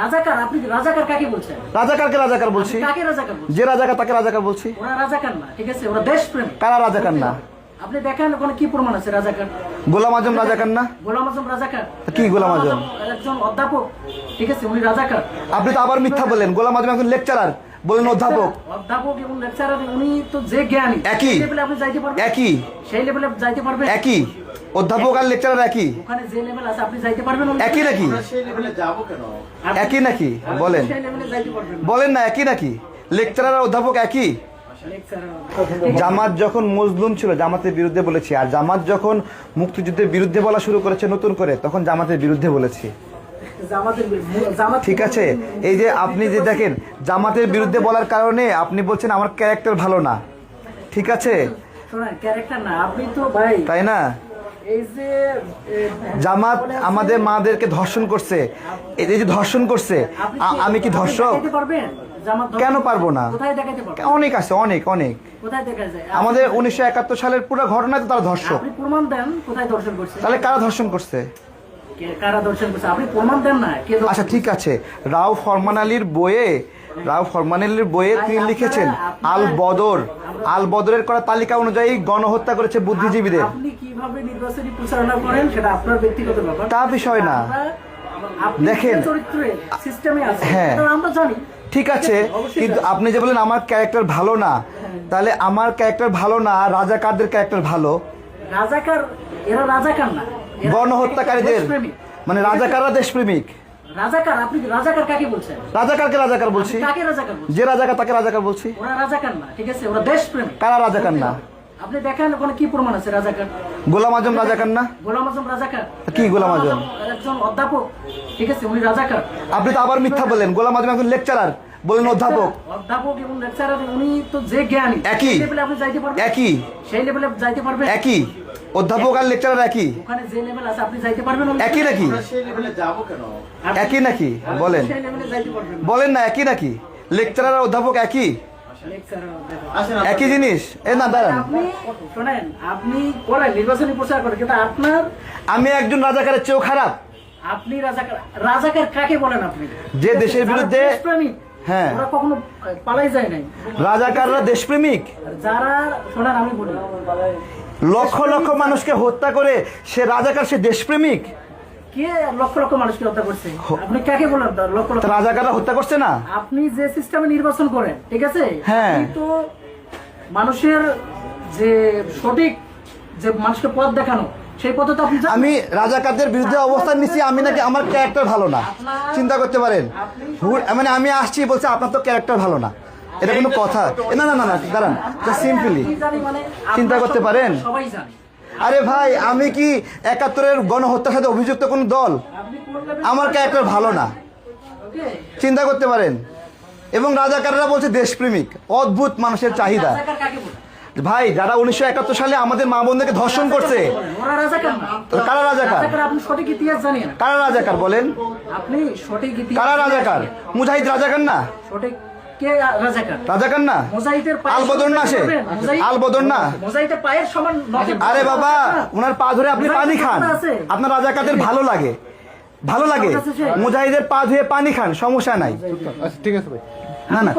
রাজাকার আপনি রাজাকার কাকে বলছেন? রাজাকারকে রাজাকার বলছি। কাকে রাজাকার বলছেন? যে রাজাকার তাকে রাজাকার বলছি। ওরা রাজাকার না ঠিক আছে? ওরা দেশপ্রেমী কারা রাজাকার না? আপনি দেখেন ওখানে কি প্রমাণ আছে রাজাকার? গোলাম আজম রাজাকার না? গোলাম আজম রাজাকার। কি গোলাম আজম? একজন অধ্যাপক ঠিক আছে? উনি রাজাকার। আপনি তো আবার মিথ্যা বলেন। গোলাম আজম একজন লেকচারার বলেন অধ্যাপক। অধ্যাপক এবং লেকচারার উনি তো যে জ্ঞানী। একই। লেভেলে আপনি যাইতে পারবেন? একই। সেই লেভেলে যাইতে পারবেন? একই। অধ্যাপক আর লেকচারার একই? ওখানে যে লেভেল আছে আপনি যাইতে পারবেন একই নাকি? একই নাকি? বলেন। বলেন না একই নাকি? লেকচারার আর অধ্যাপক একই? জামাত যখন মজলুম ছিল জামাতের বিরুদ্ধে বলেছি। আর জামাত যখন মুক্তিযুদ্ধের বিরুদ্ধে বলা শুরু করেছে নতুন করে তখন জামাতের বিরুদ্ধে বলেছি। ঠিক আছে? এই যে আপনি যে দেখেন জামাতের বিরুদ্ধে বলার কারণে আপনি বলছেন আমার ক্যারেক্টার ভালো না। ঠিক আছে? শোনেন ক্যারেক্টার না আপনি তো ভাই তাই না? জামাত আমাদের মাদেরকে ধর্ষণ করছে। এই যে ধর্ষণ করছে আমি কি ধর্ষক? কেন পারব না? অনেক আছে অনেক অনেক। আমাদের উনিশশো একাত্তর সালের পুরো ঘটনা তো তারা ধর্ষক। প্রমাণ দেন কোথায় দর্শন করছে। তাহলে কারা ধর্ষণ করছে? কে- কারা দর্শন করছে? আপনি প্রমাণ দেন না কে দর্শন আচ্ছা ঠিক আছে। রাও ফরমান আলীর বইয়ে রাও ফরমান আলীর বইয়ে তিনি লিখেছেন আল বদর আল বদরের করা তালিকা অনুযায়ী গণহত্যা করেছে বুদ্ধিজীবীদের। তা বিষয় না। দেখেন। হ্যাঁ। ঠিক আছে কিন্তু আপনি যে বলেন আমার ক্যারেক্টার ভালো না তাহলে আমার ক্যারেক্টার ভালো না রাজাকারদের ক্যারেক্টার ভালো? রাজাকার এরা রাজাকার না। গণহত্যাকারীদের। মানে রাজাকাররা দেশপ্রেমিক। রাজাকার আপনি রাজাকার কাকে বলছেন? রাজাকারকে রাজাকার বলছি। আপনি কাকে রাজাকার বলছেন? যে রাজাকার তাকে রাজাকার বলছি। ওরা রাজাকার না ঠিক আছে? ওরা দেশপ্রেমী কারা রাজাকার না? আপনি দেখেন ওখানে কি প্রমাণ আছে রাজাকার? গোলাম আজম রাজাকার না? গোলাম আজম রাজাকার। কি গোলাম আজম? একজন অধ্যাপক ঠিক আছে? উনি রাজাকার। আপনি তো আবার মিথ্যা বলেন। গোলাম আজম একজন লেকচারার বলেন অধ্যাপক। অধ্যাপক এবং লেকচারার উনি তো যে জ্ঞানী। একই। লেভেলে আপনি যাইতে পারবেন? একই। সেই লেভেলে যাইতে পারবেন? একই। অধ্যাপক আর লেকচারার একই? ওখানে যে লেভেল আছে আপনি যাইতে পারবেন একই নাকি? আপনি একই নাকি? বলেন। সেই লেভেলে যাইতে পারবেন বলেন না একই নাকি? লেকচারার আর অধ্যাপক একই? একই জিনিস? এ না দাঁড়ান। শোনেন আপনি করেন নির্বাচনী প্রচার করেন কিন্তু আপনার আমি একজন রাজাকারের চেয়েও খারাপ। আপনি রাজাকার রাজাকার কাকে বলেন আপনি? যে দেশের বিরুদ্ধে- হ্যাঁ। ওরা কখনো পালাই যায় নাই। রাজাকাররা দেশপ্রেমিক? যারা শোনেন আমি বলি লক্ষ লক্ষ মানুষকে হত্যা করে সে রাজাকার সে দেশপ্রেমিক? রাজাকাররা হত্যা করছে না? আপনি যে সিস্টেমে নির্বাচন করেন ঠিক আছে? হ্যাঁ। তো মানুষের যে সঠিক যে মানুষকে পথ দেখানো সেই পথে তো আমি রাজাকারদের বিরুদ্ধে অবস্থান নিচ্ছি আমি নাকি আমার ক্যারেক্টার ভালো না। চিন্তা করতে পারেন। মানে আমি আসছি বলছে আপনার তো ক্যারেক্টার ভালো না। এটা কোনো কথা। না না না না দাঁড়ান সিম্পলি চিন্তা করতে পারেন? সবাই জানে আরে ভাই আমি কি একাত্তরের গণহত্যার সাথে অভিযুক্ত কোন দল? আমার ক্যারেক্টার ভালো না। চিন্তা করতে পারেন। এবং রাজাকাররা বলছে দেশপ্রেমিক অদ্ভুত মানুষের চাহিদা। ভাই যারা উনিশশো একাত্তর সালে আমাদের মা বোনদেরকে ধর্ষণ করছে কারা রাজাকার? কারা রাজাকার বলেন? আপনি সঠিক কারা রাজাকার? মুজাহিদ রাজাকার না? সঠিক কে রাজাকার। রাজাকার না? মুজাহিদের পায়ের আল বদর না সে? সমান দেখবেন? মুজাহিদ- আল বদর না? মুজাহিদের পায়ের সমান আরে বাবা ওনার পা ধরে আপনি পানি খান। আপনার রাজাকারদের ভালো লাগে। ভালো লাগে। মুজাহিদের পা ধুয়ে পানি খান সমস্যা নাই। আচ্ছা ঠিক আছে ভাই। না না।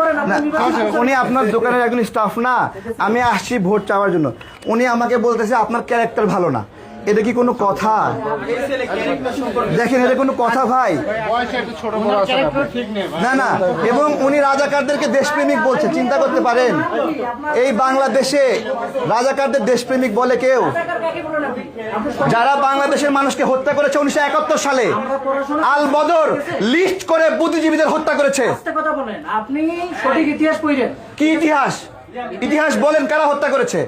উনি আপনার দোকানের একজন স্টাফ না। আমি আসছি ভোট চাওয়ার জন্য। উনি আমাকে বলতেছে আপনার ক্যারেক্টার ভালো না। এটা কি কোনো কথা? দেখেন এটা কোনো কথা ভাই। বয়সে একটু ছোট বড় আছে না না না এবং উনি রাজাকারদেরকে দেশপ্রেমিক বলছে চিন্তা করতে পারেন। এই বাংলাদেশে রাজাকারদের দেশপ্রেমিক বলে কেউ। যারা বাংলাদেশের মানুষকে হত্যা করেছে উনিশশো একাত্তর সালে আল বদর লিস্ট করে বুদ্ধিজীবীদের হত্যা করেছে। আস্তে কথা বলেন আপনি সঠিক ইতিহাস পড়েন। কি ইতিহাস? ইতিহাস বলেন কারা হত্যা করেছে?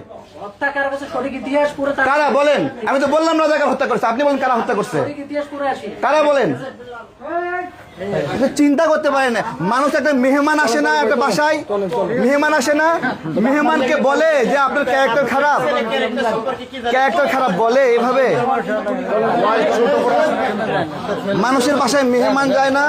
কারা বলেন? আমি তো বললাম রাজাকার হত্যা করেছে আপনি বলেন কারা হত্যা করছে। কারা বলেন? চিন্তা করতে পারেন না। মানুষ একটা মেহমান আসে না একটা বাসায়? মেহমান আসে না? মেহমানকে বলে যে আপনার ক্যারেক্টার খারাপ। ক্যারেক্টার খারাপ বলে এভাবে? মানুষের বাসায় মেহমান যায় না?